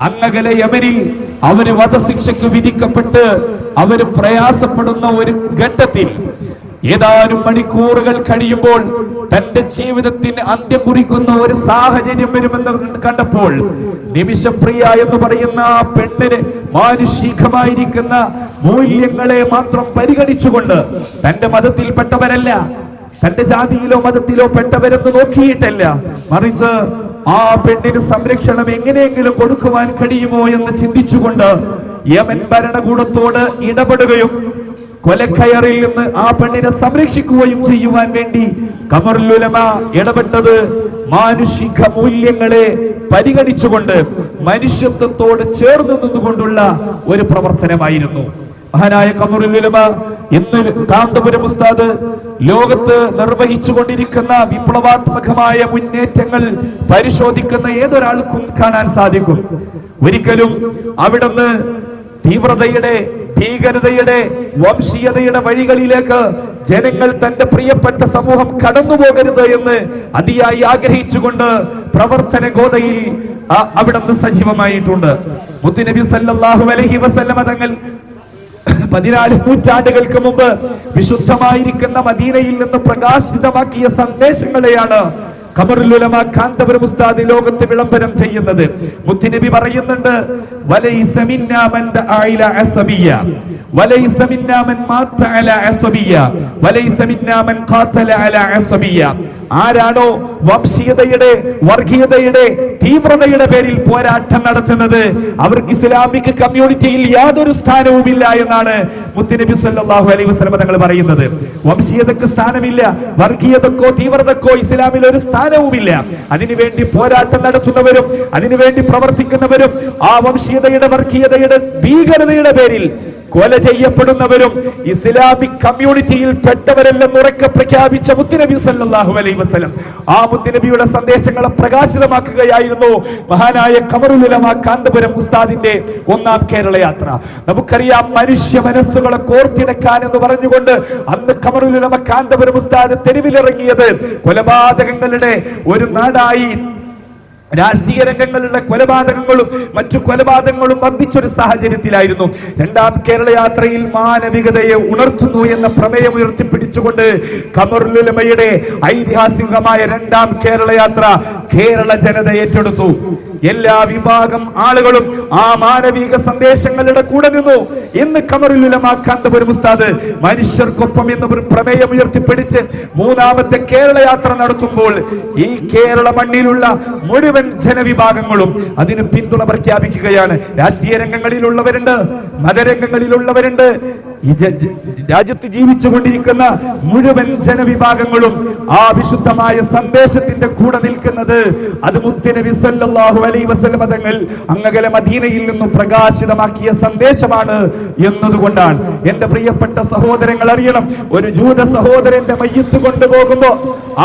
അങ്ങകലെ യമനിൽ അവർ വധശിക്ഷയ്ക്ക് വിധിക്കപ്പെട്ട് അവർ പ്രയാസപ്പെടുന്ന ഒരു ഘട്ടത്തിൽ ഏതാനും മണിക്കൂറുകൾ കഴിയുമ്പോൾ തന്റെ ജീവിതത്തിന് അന്ത്യം കുറിക്കുന്ന ഒരു സാഹചര്യം വരുമെന്ന് കണ്ടപ്പോൾ നിമിഷപ്രിയ എന്ന് പറയുന്ന ആ പെണ്ണിന് മാനുഷികമായിരിക്കുന്ന മൂല്യങ്ങളെ മാത്രം പരിഗണിച്ചുകൊണ്ട് തന്റെ മതത്തിൽപ്പെട്ടവരല്ല തന്റെ ജാതിയിലോ മതത്തിലോ പെട്ടവരെന്ന് നോക്കിയിട്ടല്ല. മറിച്ച് ആ പെണ്ണിന് സംരക്ഷണം എങ്ങനെയെങ്കിലും കൊടുക്കുവാൻ കഴിയുമോ എന്ന് ചിന്തിച്ചുകൊണ്ട് യമൻ ഭരണകൂടത്തോട് ഇടപെടുകയും കൊലക്കയറിൽ നിന്ന് ആ പെണ്ണിനെ സംരക്ഷിക്കുകയും ചെയ്യുവാൻ വേണ്ടി കമറുലുലമ ഇടപെട്ടത് മാനുഷിക മൂല്യങ്ങളെ പരിഗണിച്ചുകൊണ്ട് മനുഷ്യത്വത്തോട് ചേർന്ന് നിന്നുകൊണ്ടുള്ള ഒരു പ്രവർത്തനമായിരുന്നു. മഹാനായ കമറുലുലമ ഇന്ന് കാന്തപുരം ഉസ്താദ് ലോകത്ത് നിർവഹിച്ചു കൊണ്ടിരിക്കുന്ന വിപ്ലവാത്മകമായ മുന്നേറ്റങ്ങൾ പരിശോധിക്കുന്ന ഏതൊരാൾക്കും കാണാൻ സാധിക്കും. ഒരിക്കലും അവിടുന്ന് തീവ്രതയുടെ ഭീകരതയുടെ വംശീയതയുടെ വഴികളിലേക്ക് ജനങ്ങൾ തന്റെ പ്രിയപ്പെട്ട സമൂഹം കടന്നുപോകരുത് എന്ന് അതിയായി ആഗ്രഹിച്ചുകൊണ്ട് പ്രവർത്തന ഗോതയിൽ അവിടുന്ന് സജീവമായിട്ടുണ്ട്. മുത്തുനബി സല്ലാഹു അലഹി വസല്ലമ തങ്ങൾ പതിനാല് നൂറ്റാണ്ടുകൾക്ക് മുമ്പ് വിശുദ്ധമായിരിക്കുന്ന മദീനയിൽ നിന്ന് പ്രകാശിതമാക്കിയ സന്ദേശങ്ങളെയാണ് ഖബറുലുലമ കാന്തപുരം ഉസ്താദ് ലോകത്ത് വിളംബരം ചെയ്യുന്നത്. മുത്തുനബി പറയുന്നുണ്ട് വലൈസ മിന്നാ മൻ ഇലാ അസബിയ്യ. വലൈസ മിന്നാ മൻ മാത്ത അല അസബിയ്യ. വലൈസ മിന്നാ മൻ ഖാതല അല അസബിയ്യ. ആരാണോ വംശീയതയുടെ വർഗീയതയുടെ തീവ്രതയുടെ പേരിൽ പോരാട്ടം നടത്തുന്നത് അവർക്ക് ഇസ്ലാമിക് കമ്മ്യൂണിറ്റിയിൽ യാതൊരു സ്ഥാനവുമില്ല എന്നാണ് മുത്തുനബി സല്ലാഹു അലൈഹി വസ്ലമ തങ്ങൾ പറയുന്നത്. വംശീയതക്ക് സ്ഥാനമില്ല വർഗീയതക്കോ തീവ്രതക്കോ ഇസ്ലാമിൽ ഒരു സ്ഥാനവുമില്ല. അതിനുവേണ്ടി പോരാട്ടം നടത്തുന്നവരും അതിനുവേണ്ടി പ്രവർത്തിക്കുന്നവരും ആ വംശീയതയുടെ വർഗീയതയുടെ ഭീകരതയുടെ പേരിൽ കൊല ചെയ്യപ്പെടുന്നവരും ഇസ്ലാമിക് കമ്മ്യൂണിറ്റിയിൽ പെട്ടവരെല്ലാം ഉറക്കെ പ്രഖ്യാപിച്ച മുത്തുനബി സല്ലാഹു അലൈ വസ്ലം ആ മുത്തുനബിയുടെ സന്ദേശങ്ങളെ പ്രകാശിതമാക്കുകയായിരുന്നു മഹാനായ കമറുലമ കാന്തപുരം ഉസ്താദിന്റെ ഒന്നാം കേരള യാത്ര. നമുക്കറിയാം മനുഷ്യ മനസ്സുകളെ കോർത്തിണക്കാൻ എന്ന് പറഞ്ഞുകൊണ്ട് അന്ന് കമറുലമ കാന്തപുരം ഉസ്താദ് തെരുവിലിറങ്ങിയത് കൊലപാതകങ്ങളുടെ ഒരു നാടായി രാഷ്ട്രീയ രംഗങ്ങളിലുള്ള കൊലപാതകങ്ങളും മറ്റു കൊലപാതകങ്ങളും വർദ്ധിച്ചൊരു സാഹചര്യത്തിലായിരുന്നു. രണ്ടാം കേരള യാത്രയിൽ മാനവികതയെ ഉണർത്തുന്നു എന്ന പ്രമേയം ഉയർത്തിപ്പിടിച്ചുകൊണ്ട് കമറുലുലമയുടെ ഐതിഹാസികമായ രണ്ടാം കേരള യാത്ര കേരള ജനത ഏറ്റെടുത്തു. എല്ലാ വിഭാഗം ആളുകളും ആ മാനവിക സന്ദേശങ്ങളുടെ കൂടെ നിന്നു. ഇന്ന് കമറുലുലമ കാന്തപുരം ഉസ്താദ് മനുഷ്യർക്കൊപ്പം എന്ന് ഒരു പ്രമേയം ഉയർത്തിപ്പിടിച്ച് മൂന്നാമത്തെ കേരള യാത്ര നടത്തുമ്പോൾ ഈ കേരള മണ്ണിലുള്ള മുഴുവൻ ജനവിഭാഗങ്ങളും അതിന് പിന്തുണ പ്രഖ്യാപിക്കുകയാണ്. രാഷ്ട്രീയ രംഗങ്ങളിലുള്ളവരുണ്ട് മതരംഗങ്ങളിലുള്ളവരുണ്ട്. രാജ്യത്ത് ജീവിച്ചുകൊണ്ടിരിക്കുന്ന മുഴുവൻ ജനവിഭാഗങ്ങളും ആ വിശുദ്ധമായ സന്ദേശത്തിന്റെ കൂടെ നിൽക്കുന്നത് അത് മുത്തനബി സല്ലല്ലാഹു അലൈഹി വസല്ലമ തങ്ങൾ അങ്ങകല മദീനയിൽ നിന്നും പ്രകാശിതമാക്കിയ സന്ദേശമാണ് എന്നതുകൊണ്ടാണ്. എന്റെ പ്രിയപ്പെട്ട സഹോദരങ്ങൾ അറിയണം ഒരു ജൂത സഹോദരന്റെ മയ്യത്ത് കൊണ്ടുപോകുമ്പോ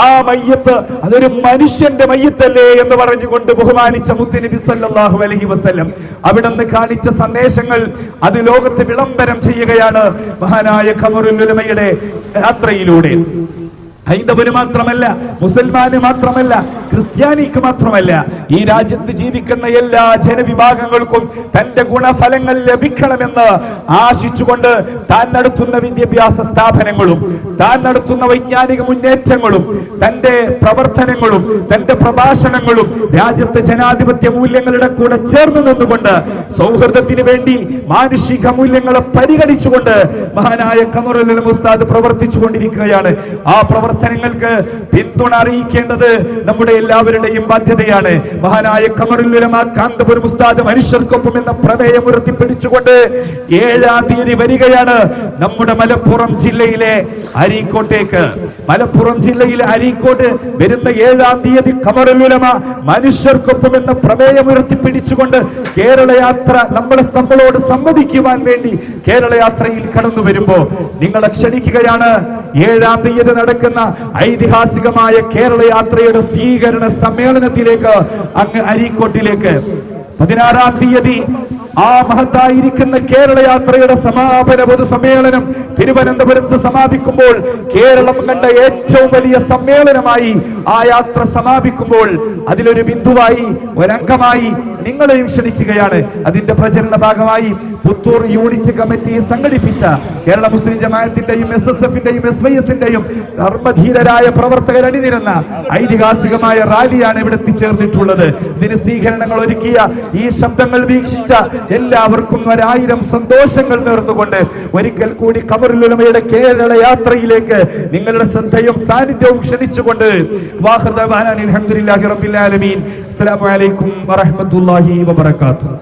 ആ മയ്യത്ത് അതൊരു മനുഷ്യന്റെ മയ്യത്തല്ലേ എന്ന് പറഞ്ഞുകൊണ്ട് ബഹുമാനിച്ച മുത്തുനബി സല്ലല്ലാഹു അലൈഹി വസല്ലം നിന്ന് കാണിച്ച സന്ദേശങ്ങൾ അത് ലോകത്ത് വിളംബരം ചെയ്യുകയാണ് മഹാനായ ഖമറുലുലമയുടെ യാത്രയിലൂടെ. ഹൈന്ദവന് മാത്രമല്ല മുസൽമാന് മാത്രമല്ല ക്രിസ്ത്യാനിക്ക് മാത്രമല്ല ഈ രാജ്യത്ത് ജീവിക്കുന്ന എല്ലാ ജനവിഭാഗങ്ങൾക്കും തന്റെ ഗുണഫലങ്ങൾ ലഭിക്കണമെന്ന് ആശിച്ചുകൊണ്ട് താൻ നടത്തുന്ന വിദ്യാഭ്യാസ സ്ഥാപനങ്ങളും താൻ നടത്തുന്ന വൈജ്ഞാനിക മുന്നേറ്റങ്ങളും തന്റെ പ്രവർത്തനങ്ങളും തന്റെ പ്രഭാഷണങ്ങളും രാജ്യത്തെ ജനാധിപത്യ മൂല്യങ്ങളുടെ കൂടെ ചേർന്ന് നിന്നുകൊണ്ട് സൗഹൃദത്തിന് വേണ്ടി മാനുഷിക മൂല്യങ്ങളെ പരിഗണിച്ചുകൊണ്ട് മഹാനായ കമറുൽ മുസ്താദ് പ്രവർത്തിച്ചു കൊണ്ടിരിക്കുകയാണ് ആ പ്രവർത്തനങ്ങൾക്ക് പിന്തുണ അറിയിക്കേണ്ടത് നമ്മുടെ എല്ലാവരുടെയും ബാധ്യതയാണ്. മഹാനായ കമറുലുലമ കാന്തപുരം ഉസ്താദ് മനുഷ്യർക്കൊപ്പം എന്ന പ്രമേയം ഉയർത്തിപ്പിടിച്ചുകൊണ്ട് ഏഴാം തീയതി വരികയാണ് നമ്മുടെ മലപ്പുറം ജില്ലയിലെ അരീക്കോട്ടേക്ക്. മലപ്പുറം ജില്ലയിലെ അരീക്കോട്ട് വരുന്ന ഏഴാം തീയതി കമറുലുലമ മനുഷ്യർക്കൊപ്പം എന്ന പ്രമേയം ഉയർത്തിപ്പിടിച്ചുകൊണ്ട് കേരള യാത്ര നമ്മളെ നമ്മളോട് സമ്മതിക്കുവാൻ വേണ്ടി കേരള യാത്രയിൽ കടന്നു വരുമ്പോ നിങ്ങളെ ക്ഷണിക്കുകയാണ്. ഏഴാം തീയതി നടക്കുന്ന ഐതിഹാസികമായ കേരള യാത്രയുടെ സ്വീകരണ സമ്മേളനത്തിലേക്ക് അങ്ങ് അരീക്കോട്ടിലേക്ക്. പതിനാറാം തീയതി ആ മഹത്തായിരിക്കുന്ന കേരള യാത്രയുടെ സമാപന പൊതുസമ്മേളനം തിരുവനന്തപുരത്ത് സമാപിക്കുമ്പോൾ കേരളം കണ്ട ഏറ്റവും വലിയ സമ്മേളനമായി ആ യാത്ര സമാപിക്കുമ്പോൾ അതിലൊരു ബിന്ദുവായി ഒരംഗമായി നിങ്ങളെയും ക്ഷണിക്കുകയാണ്. അതിന്റെ പ്രചരണ ഭാഗമായി പുത്തൂർ യൂണിറ്റ് കമ്മിറ്റി സംഘടിപ്പിച്ച കേരള മുസ്ലിം ജമാഅത്തിന്റെയും എസ് എസ് എഫിന്റെയും എസ് വൈ എസിന്റെയും ധർമ്മധീരരായ പ്രവർത്തകർ അണിനിരുന്ന ഐതിഹാസികമായ റാലിയാണ് ഇവിടെ എത്തിച്ചേർന്നിട്ടുള്ളത്. ഇതിന് സ്വീകരണങ്ങൾ ഒരുക്കിയ ഈ ശബ്ദങ്ങൾ വീക്ഷിച്ച എല്ലാവർക്കും ഒരായിരം സന്തോഷങ്ങൾ നേർന്നുകൊണ്ട് ഒരിക്കൽ കൂടി കബറുലുലമയുടെ കേരള യാത്രയിലേക്ക് നിങ്ങളുടെ ശ്രദ്ധയും സാന്നിധ്യവും ക്ഷണിച്ചുകൊണ്ട് അസ്സലാമു അലൈക്കും വറഹ്മത്തുള്ളാഹി വബറകാതുഹു.